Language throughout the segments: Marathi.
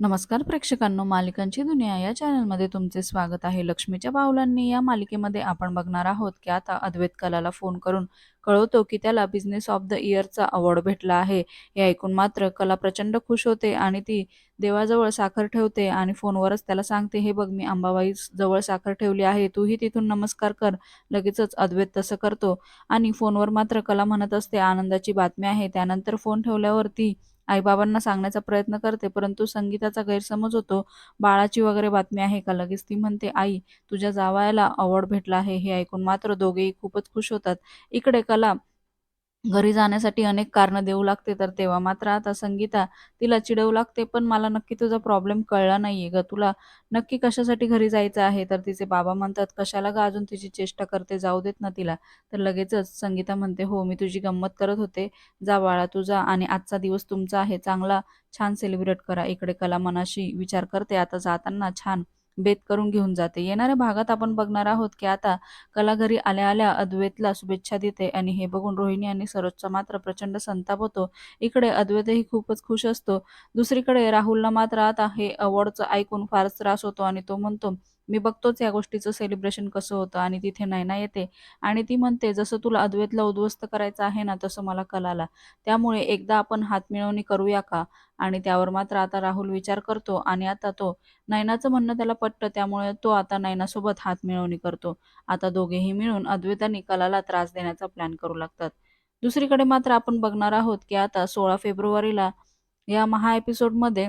नमस्कार प्रेक्षकांनो मालिकांची दुनिया या चॅनलमध्ये तुमचे स्वागत आहे. लक्ष्मीच्या पावलांनी या मालिकेमध्ये आपण बघणार आहोत की आता अद्वैत कलाला फोन करून कळवतो की त्याला बिझनेस ऑफ द इयरचा अवॉर्ड भेटला आहे. हे ऐकून मात्र कला प्रचंड खुश होते आणि ती देवाजवळ साखर ठेवते आणि फोनवरच त्याला सांगते हे बघ मी अंबाबाई जवळ साखर ठेवली आहे. तूही तिथून नमस्कार कर. लगेचच अद्वैत तसं करतो आणि फोनवर मात्र कला म्हणत असते. आनंदाची बातमी आहे. त्यानंतर फोन ठेवल्यावर ती आईबाबांना सांगण्याचा प्रयत्न करते परंतु संगीताचा गैरसमज होतो. बाळाची वगैरे बातमी आहे का? लगेच ती म्हणते आई तुझ्या जावयाला अवॉर्ड भेटला आहे हे ऐकून मात्र दोघेही खूपच खुश होतात. इकडे कला घरी जाण्यासाठी अनेक कारणं देऊ लागते तर तेव्हा मात्र आता संगीता तिला चिडवू लागते पण मला नक्की तुझा प्रॉब्लेम कळला नाहीये ग. तुला नक्की कशासाठी घरी जायचं आहे? तर तिचे बाबा म्हणतात कशाला ग अजून तिची चेष्टा करते? जाऊ देत ना तिला. तर लगेचच संगीता म्हणते हो मी तुझी गंमत करत होते. जा बाळा तुझा आणि आजचा दिवस तुमचा आहे. चांगला छान सेलिब्रेट करा. इकडे कला मनाशी विचार करते. आता जाताना छान बेत करून घेऊन जाते. येणाऱ्या भागात आपण बघणार आहोत की आता कला घरी आल्या आल्या अद्वैतला शुभेच्छा देते आणि हे बघून रोहिणी आणि सरोजचा मात्र प्रचंड संताप होतो. इकडे अद्वैतही खूपच खुश असतो. दुसरीकडे राहुलला मात्र आता हे अवॉर्डचं ऐकून फारच त्रास होतो आणि तो म्हणतो मी बघतोच या गोष्टीचं सेलिब्रेशन कसं होतं आणि तिथे नैना येते. आणि ती म्हणते जसं तुला अद्वैतला उद्ध्वस्त करायचं आहे ना तसं मला कलाला. त्यामुळे एकदा आपण हातमिळवणी करूया का? आणि त्यावर मात्र आता राहुल विचार करतो आणि आता तो नयनाचं म्हणणं त्याला पटतं त्यामुळे तो आता नयनासोबत हात मिळवणी करतो. आता दोघेही मिळून अद्वैत आणि कलाला त्रास देण्याचा प्लॅन करू लागतात. दुसरीकडे मात्र आपण बघणार आहोत की आता सोळा फेब्रुवारीला या महा एपिसोडमध्ये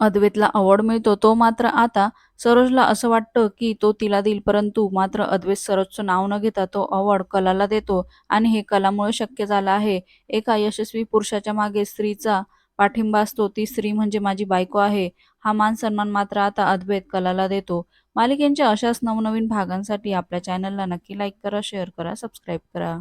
अद्वैतला अवॉर्ड मिळतो तो मात्र आता सरोजला असं वाटतं की तो तिला देईल परंतु मात्र अद्वैत सरोजचं नाव न घेता तो अवॉर्ड कलाला देतो आणि हे कलामुळे शक्य झालं आहे. एका यशस्वी पुरुषाच्या मागे स्त्रीचा पाठिंबा असतो ती स्त्री म्हणजे माझी बायको आहे. हा मान सन्मान मात्र आता अद्वैत कलाला देतो. मालिकेंच्या अशाच नवनवीन भागांसाठी आपल्या चॅनलला नक्की लाईक करा शेअर करा सबस्क्राईब करा.